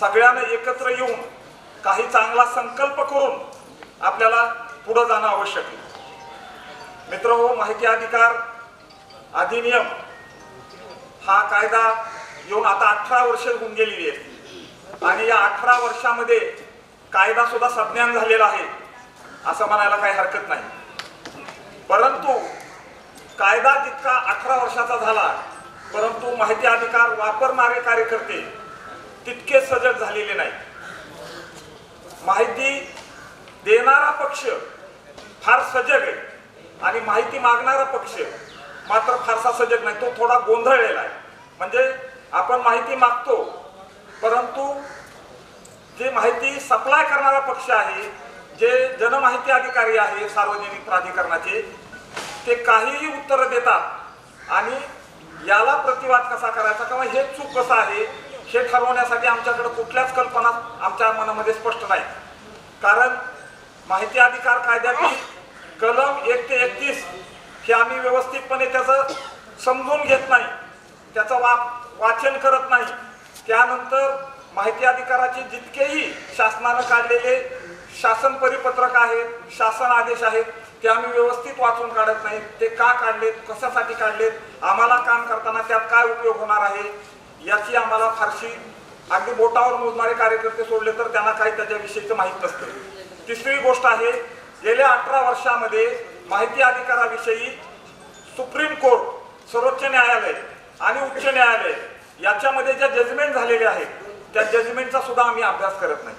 सगळ्यांना एकत्र येऊन काही चांगला संकल्प करून आपल्याला पुढं जाणं आवश्यक आहे. मित्र हो माहिती अधिकार अधिनियम हा कायदा येऊन आता अठरा वर्ष होऊन गेलेली आहेत. आणि या अठरा वर्षामध्ये कायदा सुद्धा संज्ञान झालेला आहे असं म्हणायला काही हरकत नाही. परंतु कायदा जितका अठरा वर्षाचा झाला परंतु माहिती अधिकार वापरणारे कार्यकर्ते तितके सजग झालेले नाही माहिती देणारा पक्ष फार सजग आहे आणि माहिती मागणारा पक्ष मात्र फारसा सजग नाही तो थोडा गोंधळलेला आहे. म्हणजे आपण माहिती मागतो परंतु जे माहिती सप्लाय करणारा पक्ष आहे जे जनमाहिती अधिकारी आहे सार्वजनिक प्राधिकरणाचे ते काहीही उत्तरं देतात आणि याला प्रतिवाद कसा करायचा किंवा हे चूक कसं आहे हे ठरवण्यासाठी आमच्याकडे कुठल्याच कल्पना आमच्या मनामध्ये स्पष्ट नाही. कारण माहिती अधिकार कायद्यातील कलम एक ते एकतीस हे आम्ही व्यवस्थितपणे त्याचं समजून घेत नाही. त्याचं वा वाचन करत नाही. त्यानंतर माहिती अधिकाराचे जितकेही शासनानं काढलेले शासन परिपत्रक आहेत शासन आदेश आहेत ते आम्ही व्यवस्थित वाचून काढत नाहीत ते का काढलेत कशासाठी काढलेत आम्हाला काम करताना त्यात काय उपयोग होणार आहे? याची आम्हाला फारशी अगदी बोटावर मोजणारे कार्यकर्ते सोडले तर त्यांना काही त्याच्याविषयीचं माहीत नसतं. तिसरी गोष्ट आहे गेल्या अठरा वर्षामध्ये माहिती अधिकाराविषयी सुप्रीम कोर्ट सर्वोच्च न्यायालय आणि उच्च न्यायालय याच्यामध्ये ज्या जजमेंट झालेल्या आहेत त्या जजमेंटचा सुद्धा आम्ही अभ्यास करत नाही.